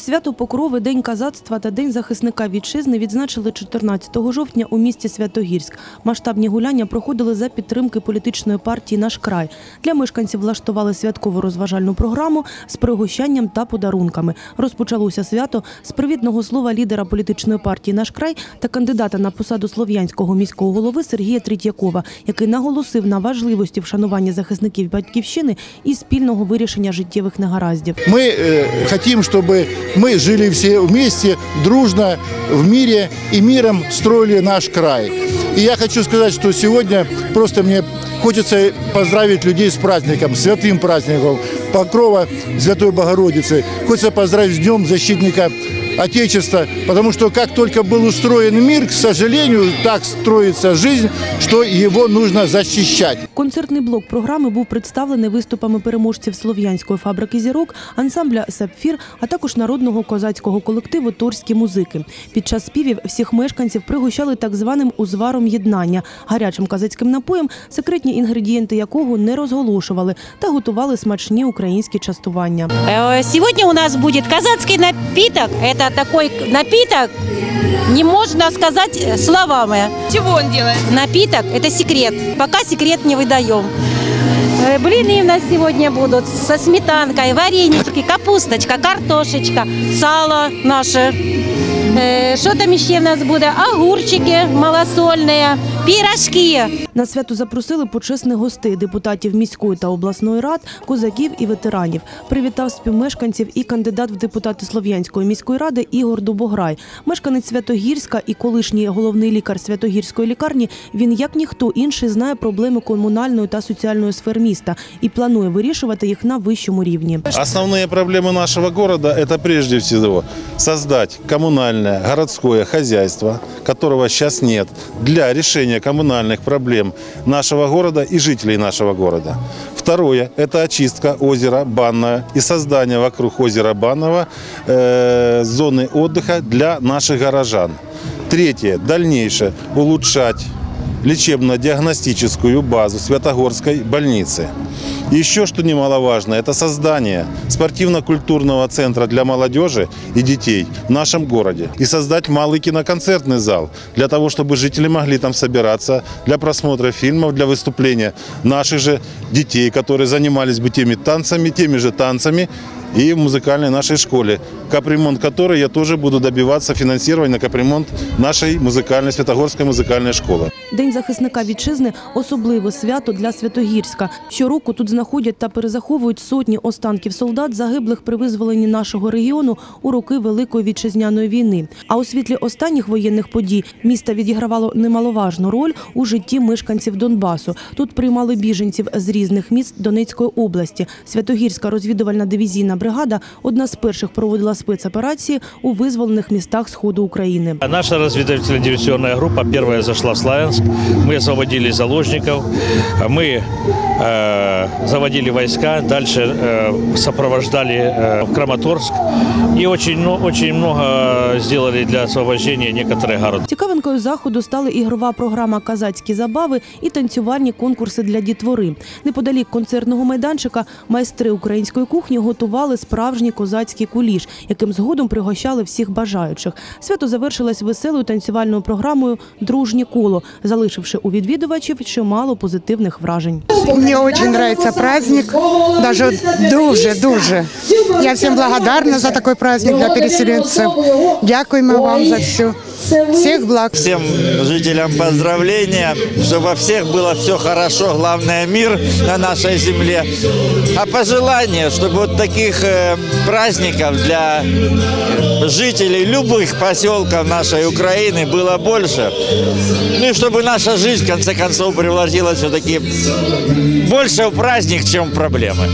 Свято Покрови, День казацтва та День захисника вітчизни відзначили 14 жовтня у місті Святогірськ. Масштабні гуляння проходили за підтримки політичної партії «Наш край». Для мешканців влаштували святкову розважальну програму з пригощанням та подарунками. Розпочалося свято з привітного слова лідера політичної партії «Наш край» та кандидата на посаду слов'янського міського голови Сергія Третьякова, який наголосив на важливості вшанування захисників батьківщини і спільного вирішення життєвих негараздів. Мы э, хотим, чтобы мы жили все вместе, дружно, в мире и миром строили наш край. И я хочу сказать, что сегодня просто мне хочется поздравить людей с праздником, святым праздником Покрова Святой Богородицы. Хочется поздравить с Днем Защитника Отечества, потому что как только был устроен мир, к сожалению, так строится жизнь, что его нужно защищать. Концертний блок програми був представлений виступами переможців слов'янської фабрики зірок, ансамбля Сапфір, а також народного козацького колективу Торські музики. Під час співів всіх мешканців пригощали так званим узваром єднання, гарячим козацьким напоєм, секретні інгредієнти якого не розголошували та готували смачні українські частування. Э, Сегодня у нас будет казацкий напиток. Это такой напиток, не можно сказать э, словами. Чего он делает? Напиток – это секрет. Пока секрет не выдаем. Э, Блины у нас сегодня будут со сметанкой, варенички, капусточка, картошечка, сало наше. Э, Что там еще у нас будет? Огурчики малосольные, пирожки. На свято запросили почесних гостей депутатів міської та обласної рад, козаків і ветеранів. Привітав співмешканців і кандидат в депутати Слов'янської міської ради Ігор Дубограй. Мешканець Святогірська і колишній головний лікар Святогірської лікарні. Він як ніхто інший знає проблеми комунальної та соціальної сфер міста і планує вирішувати їх на вищому рівні. Основные проблемы нашего города – это прежде всего создать коммунальное городское хозяйство, которого сейчас нет, для решения коммунальных проблем нашего города и жителей нашего города. Второе – это очистка озера Банное и создание вокруг озера Банного э, зоны отдыха для наших горожан. Третье – дальнейшее улучшать лечебно-диагностическую базу Святогорской больницы. Еще что немаловажно, это создание спортивно-культурного центра для молодежи и детей в нашем городе. И создать малый киноконцертный зал для того, чтобы жители могли там собираться для просмотра фильмов, для выступления наших же детей, которые занимались бы теми танцами, теми же танцами и в музыкальной нашей школе, капремонт которой я тоже буду добиваться финансирования на капремонт нашей музыкальной, Святогорской музыкальной школы. День захисника вітчизни особливе свято для Святогірська. Щороку тут знаходять та перезаховують сотні останків солдат, загиблих при визволенні нашого регіону у роки Великої вітчизняної війни. А у світлі останніх воєнних подій місто відігравало немаловажну роль у житті мешканців Донбасу. Тут приймали біженців з різних міст Донецької області. Святогірська розвідувальна дивізійна бригада одна з перших проводила спецоперації у визволених містах сходу України. Наша разведывательно-диверсионная группа первая зашла в Славянск. Мы освободили заложников, мы э, заводили войска, дальше э, сопровождали э, в Краматорск и очень, ну, очень много сделали для освобождения некоторых городов. Цікавинкою заходу стали ігрова програма Казацькі забави і танцювальні конкурси для дітвори. Неподалік концертного майданчика майстри української кухні готували справжній козацький куліш, яким згодом пригощали всіх бажаючих. Свято завершилось веселою танцювальною програмою Дружнє коло, залишивши у відвідувачів чимало позитивних вражень. Мне очень нравится праздник, даже дуже-дуже. Я всем благодарна за такой праздник для переселенцев. Дякуємо вам за все. Всех благ. Всем жителям поздравления, чтобы во всех было все хорошо, главное мир на нашей земле. А пожелание, чтобы вот таких э, праздников для жителей любых поселков нашей Украины было больше. Ну и чтобы наша жизнь, в конце концов, превратилась все-таки больше в праздник, чем в проблемы.